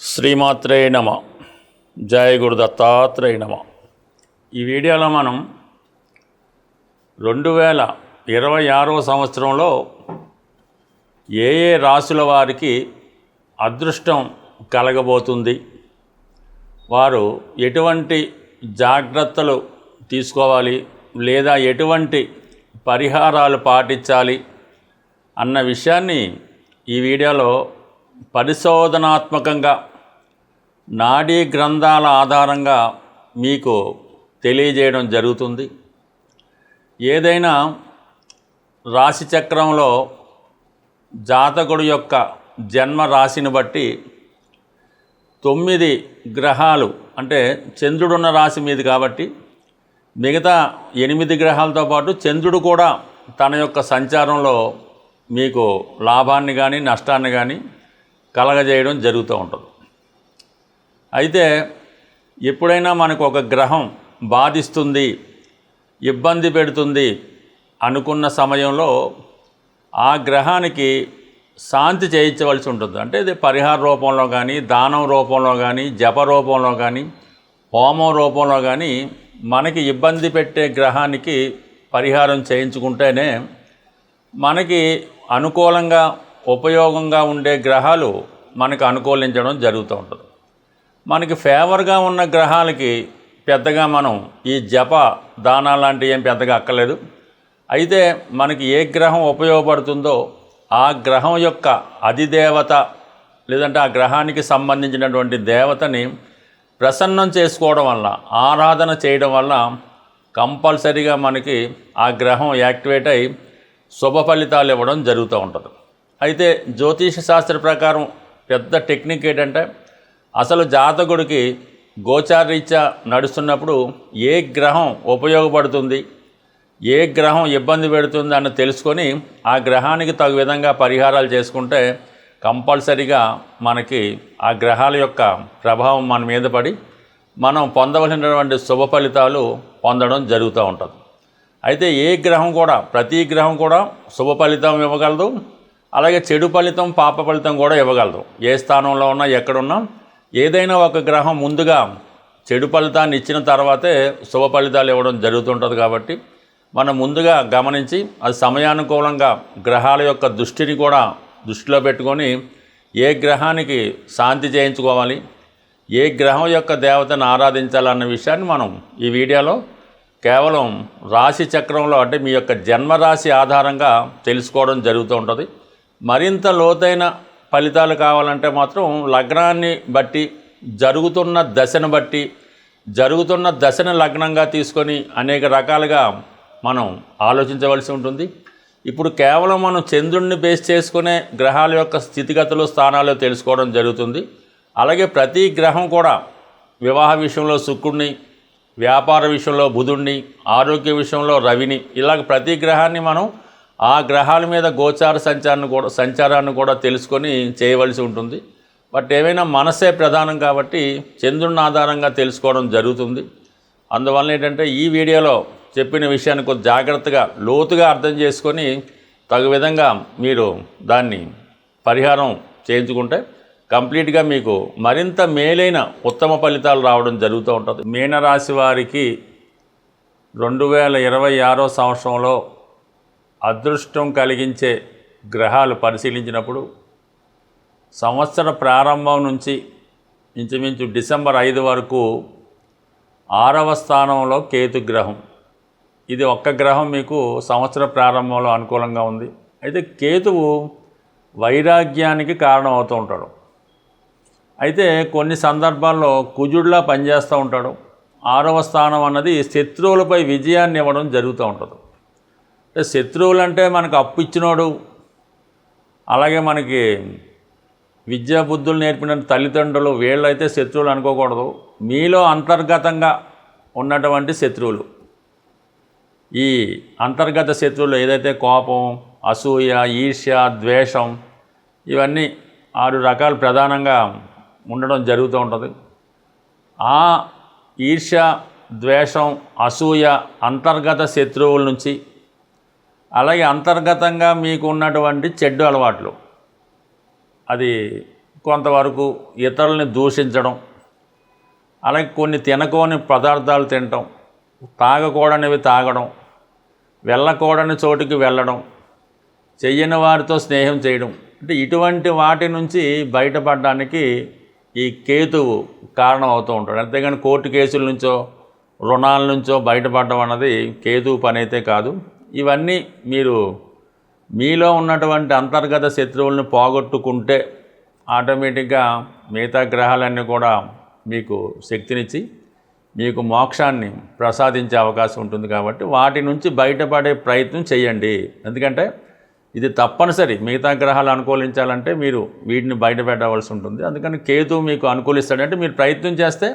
శ్రీమాత్రే నమ. జయ గురు దత్తాత్రేయ నమ. ఈ వీడియోలో మనం రెండు వేల ఇరవై ఆరవ సంవత్సరంలో ఏ ఏ రాసుల వారికి అదృష్టం కలగబోతుంది వారు ఎటువంటి జాగ్రత్తలు తీసుకోవాలి లేదా ఎటువంటి పరిహారాలు పాటించాలి అన్న విషయాన్ని ఈ వీడియోలో పరిశోధనాత్మకంగా నాడీ గ్రంథాల ఆధారంగా మీకు తెలియజేయడం జరుగుతుంది. ఏదైనా రాశిచక్రంలో జాతకుడు యొక్క జన్మ రాశిని బట్టి తొమ్మిది గ్రహాలు అంటే చంద్రుడున్న రాశి మీది కాబట్టి మిగతా ఎనిమిది గ్రహాలతో పాటు చంద్రుడు కూడా తన యొక్క సంచారంలో మీకు లాభాన్ని కానీ నష్టాన్ని కానీ కలగజేయడం జరుగుతూ ఉంటుంది. అయితే ఎప్పుడైనా మనకు ఒక గ్రహం బాధిస్తుంది ఇబ్బంది పెడుతుంది అనుకున్న సమయంలో ఆ గ్రహానికి శాంతి చేయించవలసి ఉంటుంది. అంటే ఇది పరిహార రూపంలో కానీ దానం రూపంలో కానీ జప రూపంలో కానీ హోమం రూపంలో కానీ మనకి ఇబ్బంది పెట్టే గ్రహానికి పరిహారం చేయించుకుంటేనే మనకి అనుకూలంగా ఉపయోగంగా ఉండే గ్రహాలు మనకు అనుకూలించడం జరుగుతూ ఉంటుంది. మనకి ఫేవర్గా ఉన్న గ్రహాలకి పెద్దగా మనం ఈ జప దానాలు లాంటివి ఏం పెద్దగా అక్కలేదు అయితే మనకి ఏ గ్రహం ఉపయోగపడుతుందో ఆ గ్రహం యొక్క అధిదేవత లేదంటే ఆ గ్రహానికి సంబంధించినటువంటి దేవతని ప్రసన్నం చేసుకోవడం వల్ల ఆరాధన చేయడం వల్ల కంపల్సరీగా మనకి ఆ గ్రహం యాక్టివేట్ అయి శుభ ఫలితాలు ఇవ్వడం జరుగుతూ ఉంటుంది. అయితే జ్యోతిష శాస్త్ర ప్రకారం పెద్ద టెక్నిక్ ఏంటంటే అసలు జాతకుడికి గోచారీత్యా నడుస్తున్నప్పుడు ఏ గ్రహం ఉపయోగపడుతుంది ఏ గ్రహం ఇబ్బంది పెడుతుంది అని తెలుసుకొని ఆ గ్రహానికి తగు విధంగా పరిహారాలు చేసుకుంటే కంపల్సరిగా మనకి ఆ గ్రహాల యొక్క ప్రభావం మన మీద పడి మనం పొందవలసినటువంటి శుభ ఫలితాలు పొందడం జరుగుతూ ఉంటుంది. అయితే ఏ గ్రహం కూడా ప్రతి గ్రహం కూడా శుభ ఫలితం ఇవ్వగలదు అలాగే చెడు ఫలితం పాప ఫలితం కూడా ఇవ్వగలదు ఏ స్థానంలో ఉన్నా ఎక్కడున్నా ఏదైనా ఒక గ్రహం ముందుగా చెడు ఫలితాన్ని ఇచ్చిన తర్వాతే శుభ ఫలితాలు ఇవ్వడం జరుగుతుంటుంది కాబట్టి మనం ముందుగా గమనించి అది సమయానుకూలంగా గ్రహాల యొక్క దృష్టిని కూడా దృష్టిలో పెట్టుకొని ఏ గ్రహానికి శాంతి చేయించుకోవాలి ఏ గ్రహం యొక్క దేవతను ఆరాధించాలన్న విషయాన్ని మనం ఈ వీడియోలో కేవలం రాశి చక్రంలో అంటే మీ యొక్క జన్మరాశి ఆధారంగా తెలుసుకోవడం జరుగుతూ ఉంటుంది. మరింత లోతైన ఫలితాలు కావాలంటే మాత్రం లగ్నాన్ని బట్టి జరుగుతున్న దశను బట్టి జరుగుతున్న దశను లగ్నంగా తీసుకొని అనేక రకాలుగా మనం ఆలోచించవలసి ఉంటుంది. ఇప్పుడు కేవలం మనం చంద్రుడిని బేస్ చేసుకునే గ్రహాల యొక్క స్థితిగతులు స్థానాలు తెలుసుకోవడం జరుగుతుంది. అలాగే ప్రతి గ్రహం కూడా వివాహ విషయంలో శుక్రుడిని వ్యాపార విషయంలో బుధుడిని ఆరోగ్య విషయంలో రవిని ఇలాగ ప్రతి గ్రహాన్ని మనం ఆ గ్రహాల మీద గోచార సంచారాన్ని కూడా సంచారాన్ని కూడా తెలుసుకొని చేయవలసి ఉంటుంది. బట్ ఏమైనా మనసే ప్రధానం కాబట్టి చంద్రుని ఆధారంగా తెలుసుకోవడం జరుగుతుంది. అందువల్ల ఏంటంటే ఈ వీడియోలో చెప్పిన విషయాన్ని కొంచెం జాగ్రత్తగా లోతుగా అర్థం చేసుకొని తగు విధంగా మీరు దాన్ని పరిహారం చేయించుకుంటే కంప్లీట్గా మీకు మరింత మేలైన ఉత్తమ ఫలితాలు రావడం జరుగుతూ ఉంటుంది. మీనరాశి వారికి రెండు వేల ఇరవై ఆరో సంవత్సరంలో అదృష్టం కలిగించే గ్రహాలు పరిశీలించినప్పుడు సంవత్సర ప్రారంభం నుంచి ఇంచుమించు డిసెంబర్ ఐదు వరకు ఆరవ స్థానంలో కేతు గ్రహం. ఇది ఒక్క గ్రహం మీకు సంవత్సర ప్రారంభంలో అనుకూలంగా ఉంది. అయితే కేతువు వైరాగ్యానికి కారణం అవుతూ ఉంటాడు. అయితే కొన్ని సందర్భాల్లో కుజుడిలా పనిచేస్తూ ఉంటాడు. ఆరవ స్థానం అన్నది శత్రువులపై విజయాన్ని ఇవ్వడం జరుగుతూ ఉంటుంది. శత్రువులు అంటే మనకు అప్పు ఇచ్చినోడు అలాగే మనకి విద్యా బుద్ధులు నేర్పిన తల్లిదండ్రులు వీళ్ళైతే శత్రువులు అనుకోకూడదు. మీలో అంతర్గతంగా ఉన్నటువంటి శత్రువులు. ఈ అంతర్గత శత్రువులు ఏదైతే కోపం అసూయ ఈర్ష్య ద్వేషం ఇవన్నీ ఆరు రకాలు ప్రధానంగా ఉండడం జరుగుతూ ఉంటుంది. ఆ ఈర్ష్య ద్వేషం అసూయ అంతర్గత శత్రువుల నుంచి అలాగే అంతర్గతంగా మీకు ఉన్నటువంటి చెడ్డు అలవాట్లు. అది కొంతవరకు ఇతరుల్ని దూషించడం అలాగే కొన్ని తినకోని పదార్థాలు తినటం తాగకూడనివి తాగడం వెళ్ళకూడని చోటుకి వెళ్ళడం చెయ్యని వారితో స్నేహం చేయడం. అంటే ఇటువంటి వాటి నుంచి బయటపడడానికి ఈ కేతువు కారణం అవుతూ ఉంటాడు. అంతేగాని కోర్టు కేసుల నుంచో రుణాల నుంచో బయటపడడం అన్నది కేతువు పని అయితే కాదు. ఇవన్నీ మీరు మీలో ఉన్నటువంటి అంతర్గత శత్రువులను పోగొట్టుకుంటే ఆటోమేటిక్గా మిగతా గ్రహాలన్నీ కూడా మీకు శక్తినిచ్చి మీకు మోక్షాన్ని ప్రసాదించే అవకాశం ఉంటుంది కాబట్టి వాటి నుంచి బయటపడే ప్రయత్నం చేయండి. ఎందుకంటే ఇది తప్పనిసరి. మిగతా గ్రహాలు అనుకూలించాలంటే మీరు వీటిని బయట పెట్టవలసి ఉంటుంది. అందుకని కేతు మీకు అనుకూలిస్తాడంటే మీరు ప్రయత్నం చేస్తే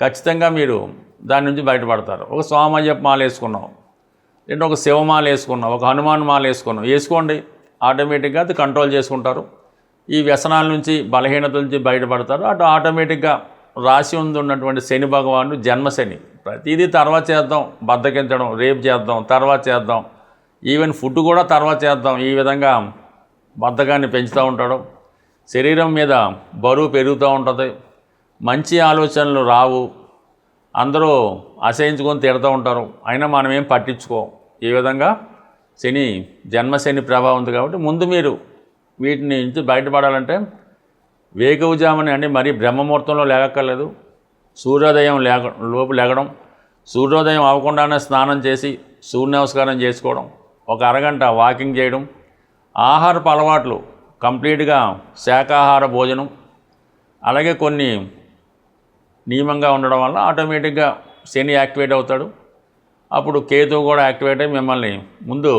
ఖచ్చితంగా మీరు దాని నుంచి బయటపడతారు. ఒక సోమయ్య మాల వేసుకున్నాం లేదంటే ఒక శివమాల వేసుకున్నాం ఒక హనుమాన్ మాల వేసుకున్నాం. వేసుకోండి. ఆటోమేటిక్గా అది కంట్రోల్ చేసుకుంటారు. ఈ వ్యసనాల నుంచి బలహీనతల నుంచి బయటపడతారు. అటు ఆటోమేటిక్గా రాశి ఉంది ఉన్నటువంటి శని భగవానుడు జన్మశని ప్రతిదీ తర్వాత చేద్దాం. బద్దకించడం రేపు చేద్దాం తర్వాత చేద్దాం. ఈవెన్ ఫుడ్ కూడా తర్వాత చేద్దాం. ఈ విధంగా బద్ధకాన్ని పెంచుతూ ఉంటాడు. శరీరం మీద బరువు పెరుగుతూ ఉంటుంది. మంచి ఆలోచనలు రావు. అందరూ అసహించుకొని తిడుతూ ఉంటారు. అయినా మనం ఏం పట్టించుకో. ఈ విధంగా శని జన్మశని ప్రభావం ఉంది కాబట్టి ముందు మీరు వీటిని నుంచి బయటపడాలంటే వేగవుజామని అంటే మరీ బ్రహ్మముహూర్తంలో లేగక్కర్లేదు. సూర్యోదయం లేక లోపు లేగడం సూర్యోదయం అవ్వకుండానే స్నానం చేసి సూర్య నమస్కారం చేసుకోవడం ఒక అరగంట వాకింగ్ చేయడం ఆహారపు అలవాట్లు కంప్లీట్గా శాకాహార భోజనం అలాగే కొన్ని నియమంగా ఉండడం వల్ల ఆటోమేటిక్గా శని యాక్టివేట్ అవుతాడు. అప్పుడు కేతువు కూడా యాక్టివేట్ అయ్యి మిమ్మల్ని ముందు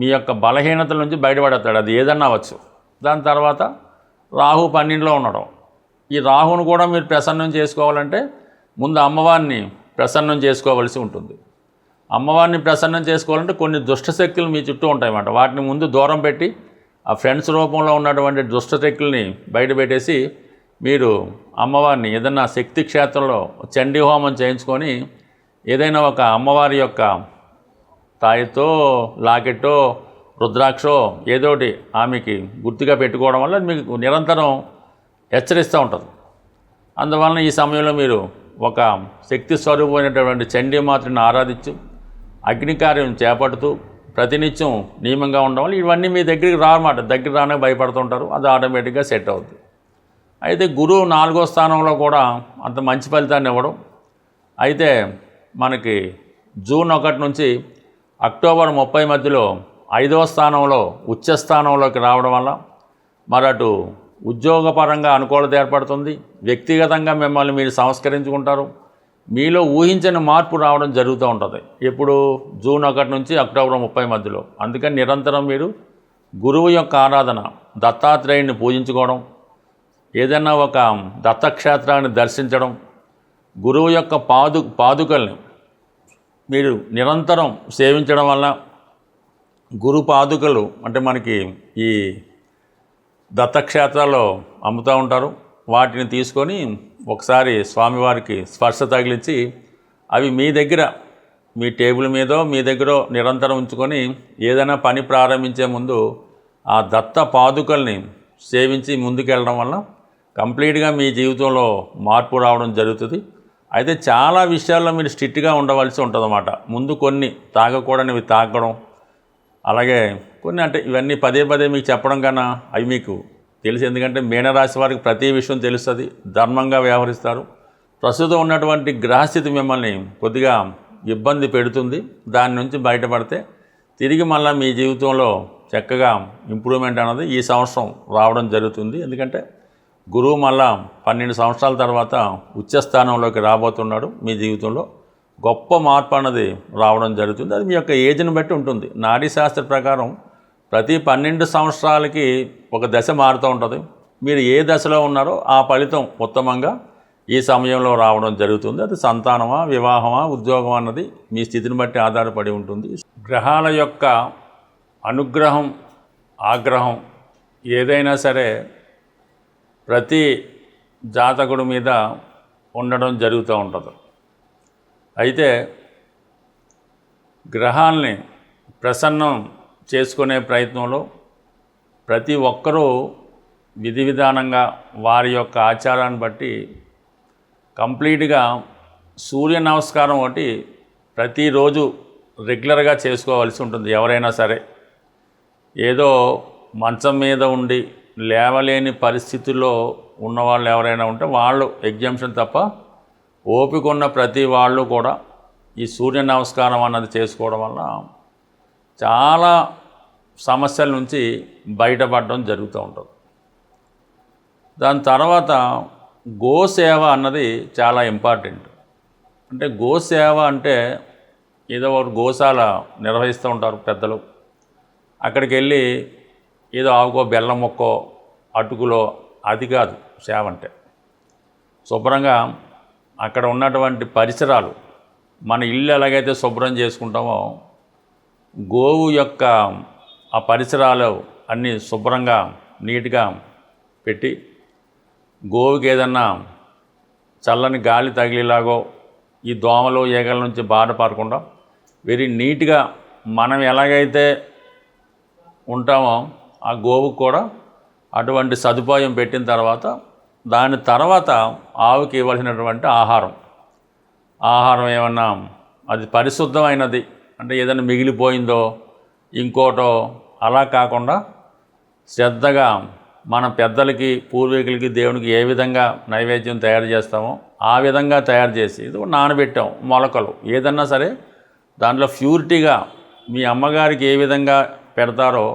మీ యొక్క బలహీనతల నుంచి బయటపడతాడు అది ఏదన్నా అవ్వచ్చు. దాని తర్వాత రాహు పన్నెండులో ఉండడం. ఈ రాహును కూడా మీరు ప్రసన్నం చేసుకోవాలంటే ముందు అమ్మవారిని ప్రసన్నం చేసుకోవలసి ఉంటుంది. అమ్మవారిని ప్రసన్నం చేసుకోవాలంటే కొన్ని దుష్టశక్తులు మీ చుట్టూ ఉంటాయన్నమాట వాటిని ముందు దూరం పెట్టి ఆ ఫ్రెండ్స్ రూపంలో ఉన్నటువంటి దుష్టశక్తుల్ని బయట పెట్టేసి మీరు అమ్మవారిని ఏదన్నా శక్తి క్షేత్రంలో చండీ హోమం చేయించుకొని ఏదైనా ఒక అమ్మవారి యొక్క తాయితో లాకెట్టో రుద్రాక్షో ఏదోటి ఆమెకి గుర్తుగా పెట్టుకోవడం వల్ల మీకు నిరంతరం హెచ్చరిస్తూ ఉంటుంది. అందువలన ఈ సమయంలో మీరు ఒక శక్తి స్వరూపమైనటువంటి చండీమాతృని ఆరాధించు అగ్నికార్యం చేపడుతూ ప్రతినిత్యం నియమంగా ఉండడం వల్ల ఇవన్నీ మీ దగ్గరికి రానమాట దగ్గర రానే భయపడుతుంటారు అది ఆటోమేటిక్గా సెట్ అవుతుంది అయితే గురువు నాలుగో స్థానంలో కూడా అంత మంచి ఫలితాన్ని ఇవ్వడం. అయితే మనకి జూన్ ఒకటి నుంచి అక్టోబర్ ముప్పై మధ్యలో ఐదవ స్థానంలో ఉచ్చ స్థానంలోకి రావడం వల్ల మరి అటు ఉద్యోగపరంగా అనుకూలత ఏర్పడుతుంది. వ్యక్తిగతంగా మిమ్మల్ని మీరు సంస్కరించుకుంటారు. మీలో ఊహించని మార్పు రావడం జరుగుతూ ఉంటుంది. ఎప్పుడు? జూన్ ఒకటి నుంచి అక్టోబర్ ముప్పై మధ్యలో. అందుకని నిరంతరం మీరు గురువు యొక్క ఆరాధన దత్తాత్రేయుని పూజించుకోవడం ఏదైనా ఒక దత్తక్షేత్రాన్ని దర్శించడం గురువు యొక్క పాదు పాదుకల్ని మీరు నిరంతరం సేవించడం వల్ల గురు పాదుకలు అంటే మనకి ఈ దత్తక్షేత్రాల్లో అమ్ముతూ ఉంటారు. వాటిని తీసుకొని ఒకసారి స్వామివారికి స్పర్శ తగిలించి అవి మీ దగ్గర మీ టేబుల్ మీదో మీ దగ్గర నిరంతరం ఉంచుకొని ఏదైనా పని ప్రారంభించే ముందు ఆ దత్త పాదుకల్ని సేవించి ముందుకెళ్ళడం వల్ల కంప్లీట్గా మీ జీవితంలో మార్పు రావడం జరుగుతుంది. అయితే చాలా విషయాల్లో మీరు స్ట్రిక్ట్గా ఉండవలసి ఉంటుందన్నమాట. ముందు కొన్ని తాగకూడనివి తాగడం అలాగే కొన్ని అంటే ఇవన్నీ పదే పదే మీకు చెప్పడం కన్నా అవి మీకు తెలుసు. ఎందుకంటే మీనరాశి వారికి ప్రతి విషయం తెలుస్తుంది ధర్మంగా వ్యవహరిస్తారు. ప్రస్తుతం ఉన్నటువంటి గ్రహస్థితి మిమ్మల్ని కొద్దిగా ఇబ్బంది పెడుతుంది. దాని నుంచి బయటపడితే తిరిగి మళ్ళీ మీ జీవితంలో చక్కగా ఇంప్రూవ్మెంట్ అన్నది ఈ సంవత్సరం రావడం జరుగుతుంది. ఎందుకంటే గురువు మళ్ళా పన్నెండు సంవత్సరాల తర్వాత ఉచ్చస్థానంలోకి రాబోతున్నాడు మీ జీవితంలో. గొప్ప మార్పు అన్నది రావడం జరుగుతుంది. అది మీ యొక్క ఏజ్ని బట్టి ఉంటుంది. నాడీ శాస్త్ర ప్రకారం ప్రతి పన్నెండు సంవత్సరాలకి ఒక దశ మారుతూ ఉంటుంది. మీరు ఏ దశలో ఉన్నారో ఆ ఫలితం ఉత్తమంగా ఈ సమయంలో రావడం జరుగుతుంది. అది సంతానమా వివాహమా ఉద్యోగం అన్నది మీ స్థితిని బట్టి ఆధారపడి ఉంటుంది. గ్రహాల యొక్క అనుగ్రహం ఆగ్రహం ఏదైనా సరే ప్రతి జాతకుడి మీద ఉండడం జరుగుతూ ఉంటుంది. అయితే గ్రహాల్ని ప్రసన్నం చేసుకునే ప్రయత్నంలో ప్రతి ఒక్కరూ విధి విధానంగా వారి యొక్క ఆచారాన్ని బట్టి కంప్లీట్గా సూర్య నమస్కారం ఒకటి ప్రతిరోజు రెగ్యులర్గా చేసుకోవాల్సి ఉంటుంది ఎవరైనా సరే. ఏదో మంచం మీద ఉండి లేవలేని పరిస్థితుల్లో ఉన్నవాళ్ళు ఎవరైనా ఉంటే వాళ్ళు ఎగ్జామ్షన్ తప్ప ఓపిక ఉన్న ప్రతి వాళ్ళు కూడా ఈ సూర్య నమస్కారం అన్నది చేసుకోవడం వల్ల చాలా సమస్యల నుంచి బయటపడడం జరుగుతూ ఉంటుంది. దాని తర్వాత గోసేవ అన్నది చాలా ఇంపార్టెంట్ అంటే గోసేవ అంటే ఏదో ఒక గోశాల నిర్వహిస్తూ ఉంటారు పెద్దలు. అక్కడికి వెళ్ళి ఏదో ఆవుకో బెల్లం మొక్కో అటుకులో అది కాదు సేవ అంటే. శుభ్రంగా అక్కడ ఉన్నటువంటి పరిసరాలు మన ఇల్లు ఎలాగైతే శుభ్రం చేసుకుంటామో గోవు యొక్క ఆ పరిసరాలు అన్నీ శుభ్రంగా నీట్గా పెట్టి గోవుకి ఏదన్నా చల్లని గాలి తగిలేలాగో ఈ దోమలు ఈగల నుంచి బాధపడకుండా వెరీ నీట్గా మనం ఎలాగైతే ఉంటామో ఆ గోవుకు కూడా అటువంటి సదుపాయం పెట్టిన తర్వాత దాని తర్వాత ఆవుకి ఇవ్వాల్సినటువంటి ఆహారం. ఆహారం ఏమన్నా అది పరిశుద్ధమైనది అంటే ఏదైనా మిగిలిపోయిందో ఇంకోటో అలా కాకుండా శ్రద్ధగా మన పెద్దలకి పూర్వీకులకి దేవునికి ఏ విధంగా నైవేద్యం తయారు చేస్తామో ఆ విధంగా తయారు చేసి ఇది నానబెట్టాం మొలకలు. ఏదన్నా సరే దాంట్లో ప్యూరిటీగా మీ అమ్మగారికి ఏ విధంగా పెడతారో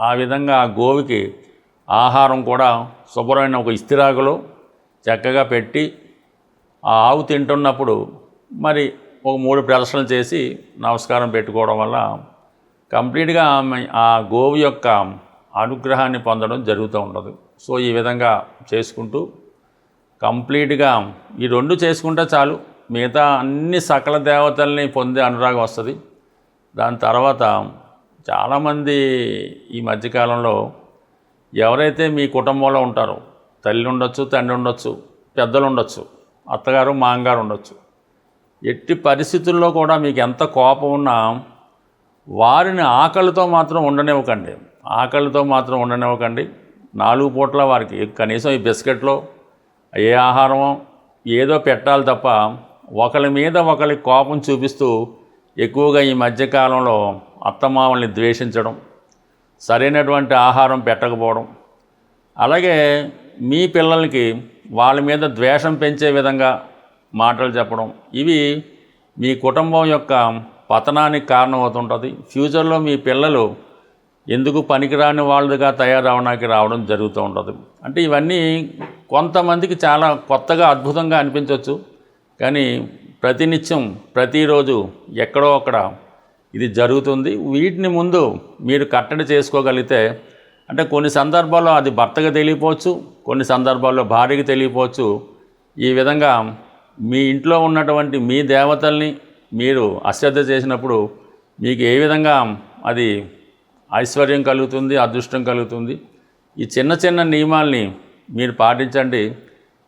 ఆ విధంగా ఆ గోవుకి ఆహారం కూడా శుభ్రమైన ఒక ఇస్తిరాకులో చక్కగా పెట్టి ఆ ఆవు తింటున్నప్పుడు మరి ఒక మూడు ప్రదర్శనలు చేసి నమస్కారం పెట్టుకోవడం వల్ల కంప్లీట్గా ఆమె ఆ గోవు యొక్క అనుగ్రహాన్ని పొందడం జరుగుతూ ఉండదు. సో ఈ విధంగా చేసుకుంటూ కంప్లీట్గా ఈ రెండు చేసుకుంటే చాలు. మిగతా అన్ని సకల దేవతల్ని పొందే అనురాగం వస్తుంది. దాని తర్వాత చాలామంది ఈ మధ్యకాలంలో ఎవరైతే మీ కుటుంబంలో ఉంటారో తల్లి ఉండొచ్చు తండ్రి ఉండొచ్చు పెద్దలు ఉండొచ్చు అత్తగారు మాంగారు ఉండొచ్చు ఎట్టి పరిస్థితుల్లో కూడా మీకు ఎంత కోపం ఉన్నా వారిని ఆకలితో మాత్రం ఉండనివ్వకండి. ఆకలితో మాత్రం ఉండనివ్వకండి. నాలుగు పూట్ల వారికి కనీసం ఈ బిస్కెట్లో ఏ ఆహారమో ఏదో పెట్టాలి తప్ప ఒకరి మీద ఒకరి కోపం చూపిస్తూ ఎక్కువగా ఈ మధ్యకాలంలో అత్తమామల్ని ద్వేషించడం సరైనటువంటి ఆహారం పెట్టకపోవడం అలాగే మీ పిల్లలకి వాళ్ళ మీద ద్వేషం పెంచే విధంగా మాటలు చెప్పడం ఇవి మీ కుటుంబం యొక్క పతనానికి కారణమవుతుంటుంది. ఫ్యూచర్లో మీ పిల్లలు ఎందుకు పనికిరాని వాళ్ళుగా తయారవడానికి రావడం జరుగుతూ ఉంటుంది. అంటే ఇవన్నీ కొంతమందికి చాలా కొత్తగా అద్భుతంగా అనిపించవచ్చు కానీ ప్రతినిత్యం ప్రతిరోజు ఎక్కడో అక్కడ ఇది జరుగుతుంది. వీటిని ముందు మీరు కట్టడి చేసుకోగలిగితే అంటే కొన్ని సందర్భాల్లో అది భర్తగా తెలియపోవచ్చు కొన్ని సందర్భాల్లో భార్యకి తెలియపోవచ్చు. ఈ విధంగా మీ ఇంట్లో ఉన్నటువంటి మీ దేవతల్ని మీరు అశ్రద్ధ చేసినప్పుడు మీకు ఏ విధంగా అది ఐశ్వర్యం కలుగుతుంది అదృష్టం కలుగుతుంది? ఈ చిన్న చిన్న నియమాల్ని మీరు పాటించండి.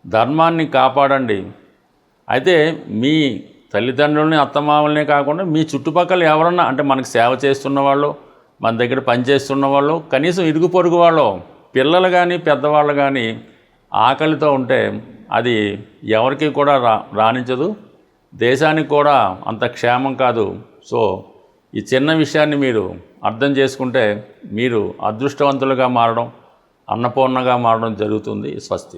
ధర్మాన్ని కాపాడండి. అయితే మీ తల్లిదండ్రులని అత్తమామలనే కాకుండా మీ చుట్టుపక్కల ఎవరన్నా అంటే మనకు సేవ చేస్తున్న వాళ్ళు మన దగ్గర పనిచేస్తున్న వాళ్ళు కనీసం ఇరుగు పొరుగు వాళ్ళు పిల్లలు కానీ పెద్దవాళ్ళు కానీ ఆకలితో ఉంటే అది ఎవరికి కూడా రా రాణించదు. దేశానికి కూడా అంత క్షేమం కాదు. సో ఈ చిన్న విషయాన్ని మీరు అర్థం చేసుకుంటే మీరు అదృష్టవంతులుగా మారడం అన్నపూర్ణగా మారడం జరుగుతుంది. స్వస్తి.